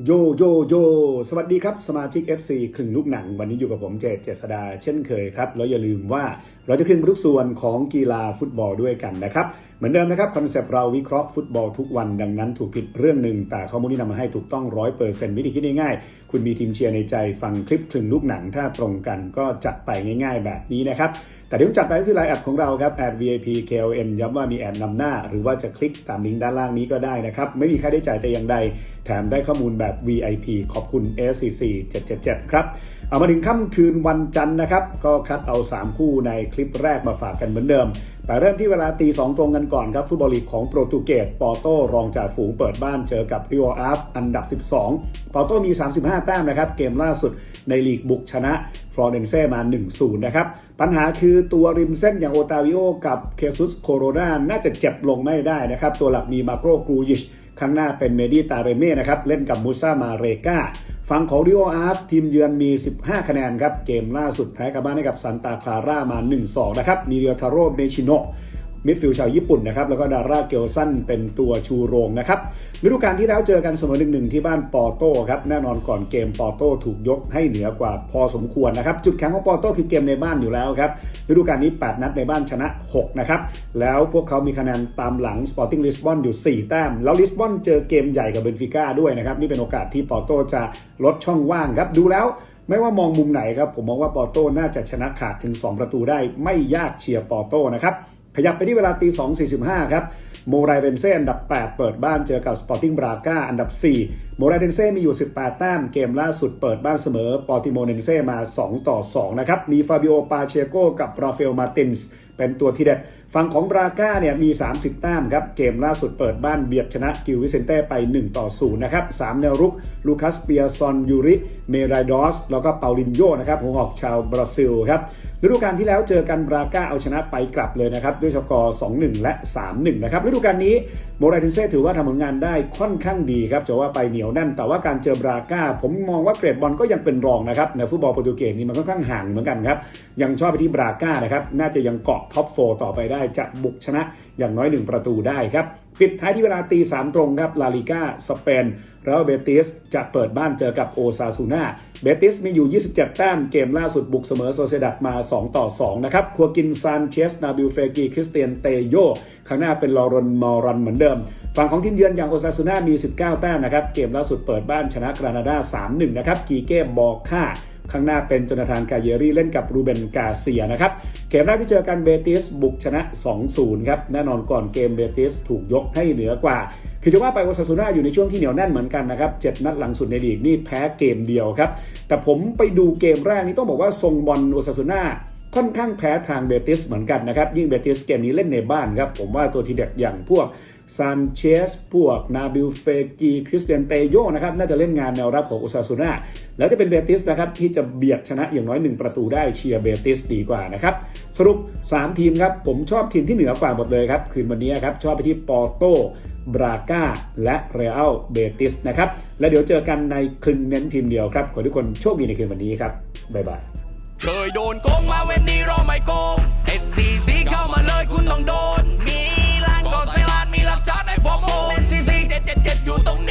โยโยโย สวัสดีครับ สมาชิก FC ครึ่งลูกหนัง วันนี้อยู่กับผมเจษเจษดาเช่นเคยครับ แล้วอย่าลืมว่า เราจะขึ้นทุกส่วนของกีฬาฟุตบอลด้วยกันนะครับ เหมือนเดิมนะครับคอนเซปต์เราวิเคราะห์ฟุตบอลทุกวันดังนั้นถูกผิดเรื่องหนึ่ง แต่ข้อมูลที่นำมาให้ถูกต้องร้อยเปอร์เซ็นต์วิธีคิดง่ายๆคุณมีทีมเชียร์ในใจฟังคลิปครึ่งลูกหนังถ้าตรงกันก็จัดไปง่าย ๆ แบบนี้นะครับแต่เดี๋ยวจัดไปก็คือไลน์แอดของเราครับแอด VIP KLM ย้ำว่ามีแอดนำหน้า หรือว่าจะคลิกตามลิงก์ด้านล่างนี้ก็ได้นะครับ ไม่มีค่าใช้จ่ายแต่อย่างใด แถมได้ข้อมูลแบบ VIP ขอบคุณ SCC 777 ครับ เอามาถึงค่ำคืนวันจันทร์นะครับ ก็คัดเอา 3 คู่ในคลิปแรกมาฝากกันเหมือนเดิม แต่เริ่มที่เวลาตี2ตรงกันก่อนครับฟุตบอลลีกของโปรตุเกสปอโตรองจากฝูงเปิดบ้านเจอกับริโออาฟอันดับ 12 ปอโตมี 35 แต้มนะครับ เกมล่าสุดในลีกบุกชนะฟลอเรนเซ่มา 1-0 นะครับ ปัญหาคือตัวริมเส้นอย่างโอตาวิโอกับเคซุสโคโรนาน่าจะเจ็บลงไม่ได้นะครับ ตัวหลักมีมาโกรกรูยิช ข้างหน้าเป็นเมดี้ตาเรเม่นะครับ เล่นกับมูซามาเรกาฝั่งของริโออาร์ฟทีมเยือนมี 15 คะแนนครับ เกมล่าสุดแพ้กับบ้านให้กับซันตาคลาร่ามา 1-2 นะครับนิเรียทาโร่เมชิโน มิดฟิลด์ชาวญี่ปุ่นนะครับแล้วก็ดาร่าเกลสันเป็นตัวชูโรงนะครับฤดูกาลที่แล้วเจอกันเสมอหนึ่งหนึ่งที่บ้านปอร์โต้ครับแน่นอนก่อนเกมปอร์โต้ถูกยกให้เหนือกว่าพอสมควรนะครับจุดแข็งของปอร์โต้คือเกมในบ้านอยู่แล้วครับฤดูกาลนี้ 8 นัดในบ้านชนะ 6 นะครับ แล้วพวกเขามีคะแนนตามหลัง Sporting Lisbon อยู่ 4 แต้ม แล้วลิสบอนเจอเกมใหญ่กับเบนฟิก้าด้วยนะครับ นี่เป็นโอกาสที่ปอร์โต้จะลดช่องว่างครับ ดูแล้วไม่ว่ามองมุมไหนครับ ผมมองว่าปอร์โต้น่าจะชนะขาดถึง 2 ประตูได้ไม่ยากเชียร์ปอร์โต้นะครับ ขยับไปที่เวลาตี 2.45 ครับโมไรเดนเซ่อันดับ 8 เปิดบ้านเจอกับสปอร์ติ้งบราก้าอันดับ 4 โมไรเดนเซ่มีอยู่ 18 แต้ม เกมล่าสุดเปิดบ้านเสมอปอติโมเนนเซ่มา 2 ต่อ 2 นะครับ มีฟาบิโอปาเชโกกับราฟาเอลมาตินส์เป็นตัวที่เด็ดฝั่งของบราก้าเนี่ยมี 30 แต้มครับ เกมล่าสุดเปิดบ้านเบียดชนะกิววิเซนเต้ไป 1 ต่อ 0 นะครับ 3 แนวรุก ลูคัสเปียซอนยูริ เมรายดอส แล้วก็เปาลินโยนะครับหัวหอกชาวบราซิลครับฤดูกาลที่แล้วเจอกันบราก้าเอาชนะไปกลับเลยนะครับด้วยสกอร์ 2-1 และ 3-1 นะครับฤดูกาลนี้โมราเทนเซ่ถือว่าทำผลงานได้ค่อนข้างดีครับจะว่าไปเหนียวแน่น แต่ว่าการเจอบราก้า ผมมองว่าเกรดบอลก็ยังเป็นรองนะครับในฟุตบอลโปรตุเกสนี่มันค่อนข้างห่างเหมือนกันครับยังชอบไปที่บราก้านะครับน่าจะยังเกาะท็อปโฟต่อไปได้จะบุกชนะอย่างน้อย 1 ประตูได้ครับ ปิดท้ายที่เวลาตีสามตรงครับลาลิก้าสเปนแล้วเบติสจะเปิดบ้านเจอกับโอซาซูนาเบติสมีอยู่ 27 แต้มเกมล่าสุดบุกเสมอโซเซดัดมา 2 ต่อ 2 นะครับคัวกินซานเชสนาบิลเฟกีคริสเตียนเตโยข้างหน้าเป็นลอรอนมอรันเหมือนเดิม ฝั่งของทีมเยือนอย่างโอซาซูนามี 19 แต้มนะครับ เกมล่าสุดเปิดบ้านชนะกรานาดา 3-1 นะครับกีเก้บอค่า ข้างหน้าเป็นโจนาธานกาเยรี่เล่นกับรูเบนกาเซียนะครับ เกมแรกที่เจอกันเบติสบุกชนะ 2-0 ครับ แน่นอนก่อนเกมเบติสถูกยกให้เหนือกว่า คือจะว่าไปโอซาซูน่าอยู่ในช่วงที่เหนียวแน่นเหมือนกันนะครับเจ็ดนัดหลังสุดในลีกนี่แพ้เกมเดียวครับ แต่ผมไปดูเกมแรกนี้ต้องบอกว่าทรงบอลโอซาซูน่าค่อนข้างแพ้ทางเบติสเหมือนกันนะครับ ยิ่งเบติสเกมนี้เล่นในบ้านครับ ผมว่าตัวทีเด็ดอย่างพวก ซานเชสพวกนาบิลเฟกีคริสเตียนเตโยนะครับน่าจะเล่นงานแนวรับของอุซาซูน่าแล้วจะเป็นเบติสนะครับที่จะเบียดชนะอย่างน้อย 1 ประตูได้เชียร์เบติสดีกว่านะครับสรุป 3 ทีมครับผมชอบทีมที่เหนือกว่าหมดเลยครับคืนวันนี้ครับชอบไปที่ปอร์โตบราก้าและเรอัลเบติสนะครับและเดี๋ยวเจอกันในคืนเน้นทีมเดียวครับขอทุกคนโชคดีในคืนวันนี้ครับบ๊ายบายเคยโดนโกงมาเว้นนี้เราไม่โกง SC